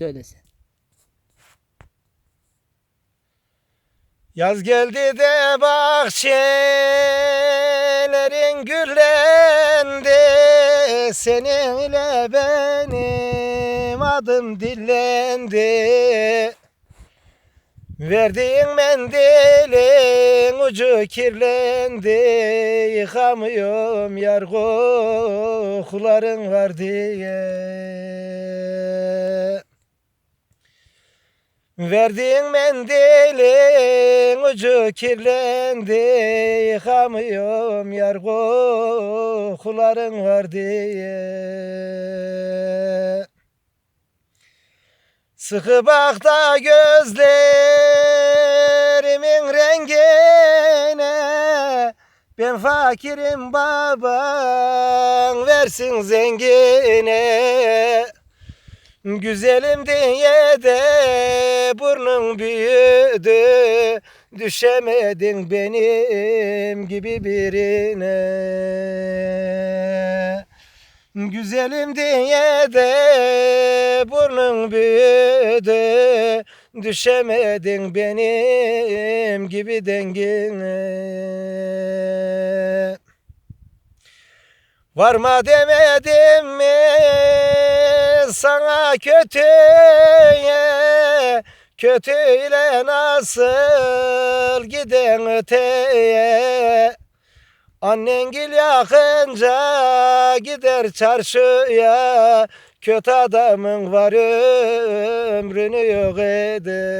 Söylesen. Yaz geldi de bahçelerin güllendi Seninle benim adım dillendi. Verdiğin mendilin ucu kirlendi. Yıkamıyorum yar kokuların var diye Verdiğin mendilin ucu kirlendi. Yıkamıyorum yar kokuların var diye. Sıkı bak da gözlerimin rengine. Ben fakirim baban versin zengine Güzelim diye de burnun büyüdü. Düşemedin benim gibi birine. Güzelim diye de burnun büyüdü. Düşemedin benim gibi dengine. Varma demedim sana kötüye Kötüyle nasıl giden öteye. Annengil yakınca gider çarşıya Kötü adamın var ömrünü yok eder.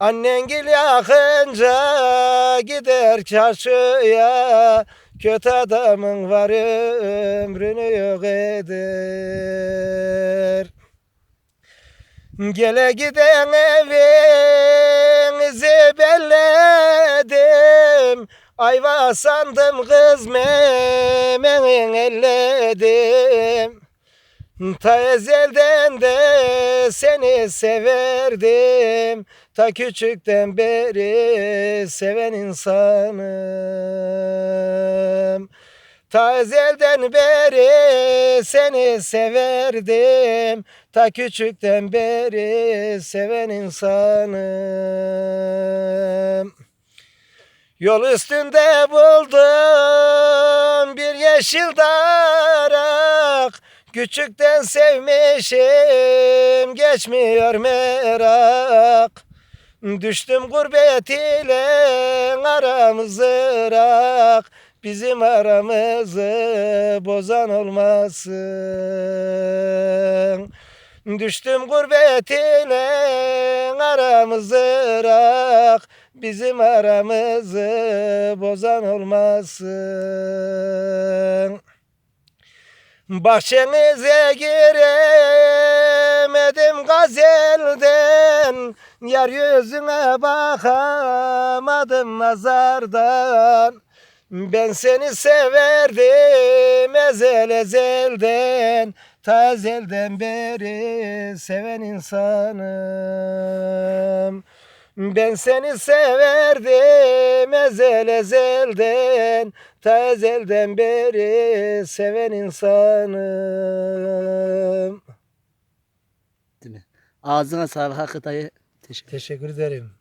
Annengil yakınca gider çarşıya Kötü adamın var ömrünü yok eder. Gele giden evinizi belledim. Ayva sandım kız memenin elledim. Ta ezelden de seni severdim. Ta küçükten beri seven insanım Ta ezelden beri seni severdim. Ta küçükten beri seven insanım. Yol üstünde buldum bir yeşil darak. Küçükten sevmişim geçmiyor merak Düştüm gurbet ile aramız ırak Bizim aramızı bozan olmasın. Düştüm gurbet ile aramız ırak Bizim aramızı bozan olmasın. Bahçenize giremedim gazelden Yar yüzüne bakamadım nazardan Ben seni severdim ezel ezelden Ta ezelden beri seven insanım ben seni severdim ezel ezelden Ta ezelden beri seven insanım? Ağzına sağlık Hakkı. Teşekkür Teşekkür ederim.